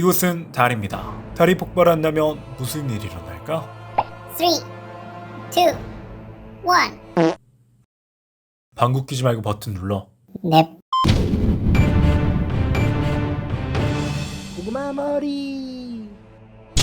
이곳은 달입니다. 달이 폭발한다면 무슨 일이 일어날까? three, two, one. 방귀 끼지 말고 버튼 눌러. 넵. 고구마 머리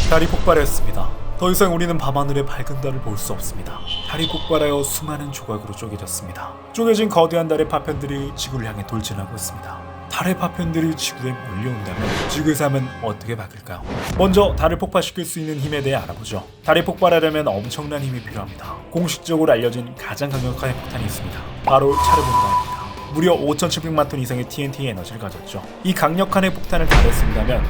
달이 폭발했습니다. 더 이상 우리는 밤하늘의 밝은 달을 볼 수 없습니다. 달이 폭발하여 수많은 조각으로 쪼개졌습니다. 쪼개진 거대한 달의 파편들이 지구를 향해 돌진하고 있습니다. 달의 파편들이 지구에 몰려온다면 지구의 삶은 어떻게 바뀔까요? 먼저 달을 폭발시킬 수 있는 힘에 대해 알아보죠. 달이 폭발하려면 엄청난 힘이 필요합니다. 공식적으로 알려진 가장 강력한 핵폭탄이 있습니다. 바로 차르본바입니다. 무려 5,700만 톤 이상의 TNT 에너지를 가졌죠. 이 강력한 핵폭탄을 달에 쏜다면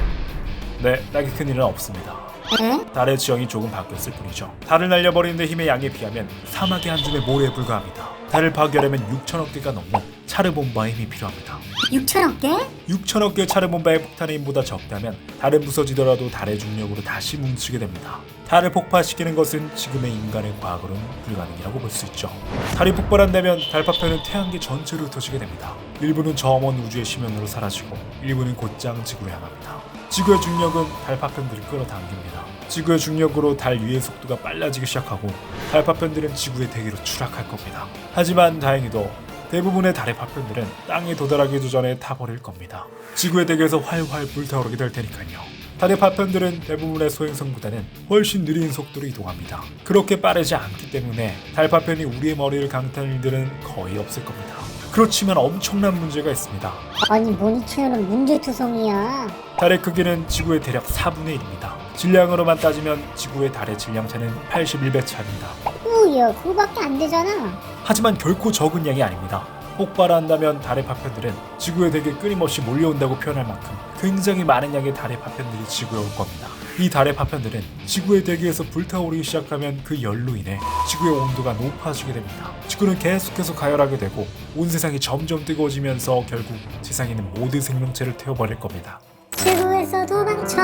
네, 딱히 큰 일은 없습니다. 응? 달의 지형이 조금 바뀌었을 뿐이죠. 달을 날려버리는 데 힘의 양에 비하면 사막의 한 줌의 모래에 불과합니다. 달을 파괴하려면 6천억 개가 넘는 차르본바의 힘이 필요합니다. 6천억 개? 6천억 개의 차르본바의 폭탄의 힘보다 적다면 달은 부서지더라도 달의 중력으로 다시 뭉치게 됩니다. 달을 폭파시키는 것은 지금의 인간의 과거로는 불가능이라고 볼 수 있죠. 달이 폭발한다면 달파편은 태양계 전체로 흩어지게 됩니다. 일부는 저 먼 우주의 심연으로 사라지고 일부는 곧장 지구로 향합니다. 지구의 중력은 달파편들을 끌어당깁니다. 지구의 중력으로 달 위의 속도가 빨라지기 시작하고 달파편들은 지구의 대기로 추락할 겁니다. 하지만 다행히도 대부분의 달의 파편들은 땅에 도달하기도 전에 타버릴 겁니다. 지구의 대기에서 활활 불타오르게 될 테니까요. 달의 파편들은 대부분의 소행성보다는 훨씬 느린 속도로 이동합니다. 그렇게 빠르지 않기 때문에 달 파편이 우리의 머리를 강타하는 일들은 거의 없을 겁니다. 그렇지만 엄청난 문제가 있습니다. 아니 모니터는 문제투성이야. 달의 크기는 지구의 대략 4분의 1입니다. 질량으로만 따지면 지구의 달의 질량차는 81배 차입니다. 우야 그거밖에 안 되잖아. 하지만 결코 적은 양이 아닙니다. 폭발한다면 달의 파편들은 지구에 되게 끊임없이 몰려온다고 표현할 만큼 굉장히 많은 양의 달의 파편들이 지구에 올 겁니다. 이 달의 파편들은 지구의 대기에서 불타오르기 시작하면 그 열로 인해 지구의 온도가 높아지게 됩니다. 지구는 계속해서 가열하게 되고 온 세상이 점점 뜨거워지면서 결국 세상에 있는 모든 생명체를 태워버릴 겁니다. 지구에서 도망쳐.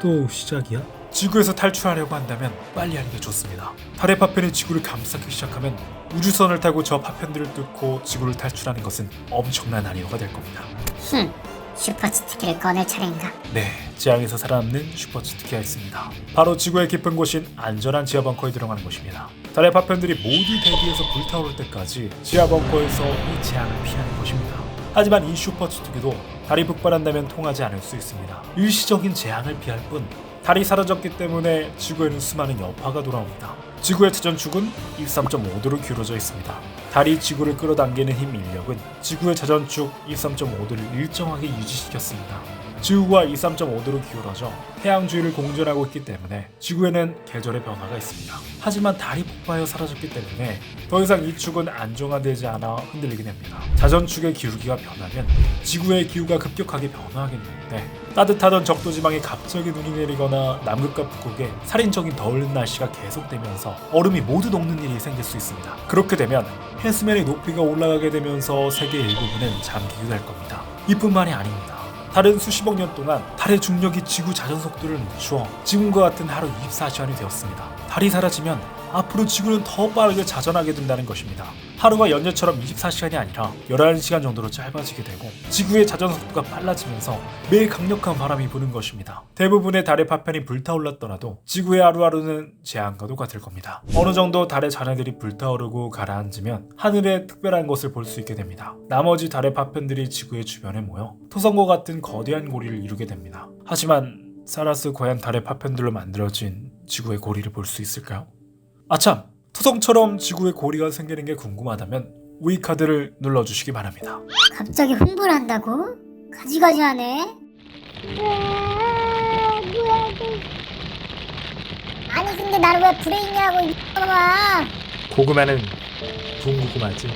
또 시작이야? 지구에서 탈출하려고 한다면 빨리 하는 게 좋습니다. 달의 파편이 지구를 감싸기 시작하면 우주선을 타고 저 파편들을 뚫고 지구를 탈출하는 것은 엄청난 난이도가 될 겁니다. 흠. 슈퍼스티키를 꺼낼 차례인가? 네, 지향에서 살아남는 슈퍼치트키가 있습니다. 바로 지구의 깊은 곳인 안전한 지하 벙커에 들어가는 곳입니다. 달의 파편들이 모두 대기에서 불타오를 때까지 지하 벙커에서 이 재앙을 피하는 것입니다. 하지만 이 슈퍼치트키도 달이 폭발한다면 통하지 않을 수 있습니다. 일시적인 재앙을 피할 뿐 달이 사라졌기 때문에 지구에는 수많은 여파가 돌아옵니다. 지구의 자전축은 23.5도로 기울어져 있습니다. 달이 지구를 끌어당기는 힘 인력은 지구의 자전축 23.5도를 일정하게 유지시켰습니다. 지구가 23.5도로 기울어져 태양 주위를 공전하고 있기 때문에 지구에는 계절의 변화가 있습니다. 하지만 달이 폭파하여 사라졌기 때문에 더 이상 이 축은 안정화되지 않아 흔들리게 됩니다. 자전축의 기울기가 변하면 지구의 기후가 급격하게 변화하게 되는데 따뜻하던 적도 지방에 갑자기 눈이 내리거나 남극과 북극에 살인적인 더운 날씨가 계속되면서 얼음이 모두 녹는 일이 생길 수 있습니다. 그렇게 되면 해수면의 높이가 올라가게 되면서 세계의 일부분은 잠기게 될 겁니다. 이뿐만이 아닙니다. 달은 수십억 년 동안 달의 중력이 지구 자전 속도를 늦추어 지금과 같은 하루 24시간이 되었습니다. 달이 사라지면 앞으로 지구는 더 빠르게 자전하게 된다는 것입니다. 하루가 연년처럼 24시간이 아니라 11시간 정도로 짧아지게 되고 지구의 자전 속도가 빨라지면서 매일 강력한 바람이 부는 것입니다. 대부분의 달의 파편이 불타올랐더라도 지구의 하루하루는 재앙과도 같을 겁니다. 어느 정도 달의 잔해들이 불타오르고 가라앉으면 하늘에 특별한 것을 볼 수 있게 됩니다. 나머지 달의 파편들이 지구의 주변에 모여 토성과 같은 거대한 고리를 이루게 됩니다. 하지만 사라스 과연 달의 파편들로 만들어진 지구의 고리를 볼 수 있을까요? 아참! 토성처럼 지구의 고리가 생기는 게 궁금하다면 우이 카드를 눌러주시기 바랍니다. 갑자기 홍보를 한다고? 가지가지하네. 아니 근데 나를 왜 불에 있냐고 이 놈아. 고구마는 군고구마지.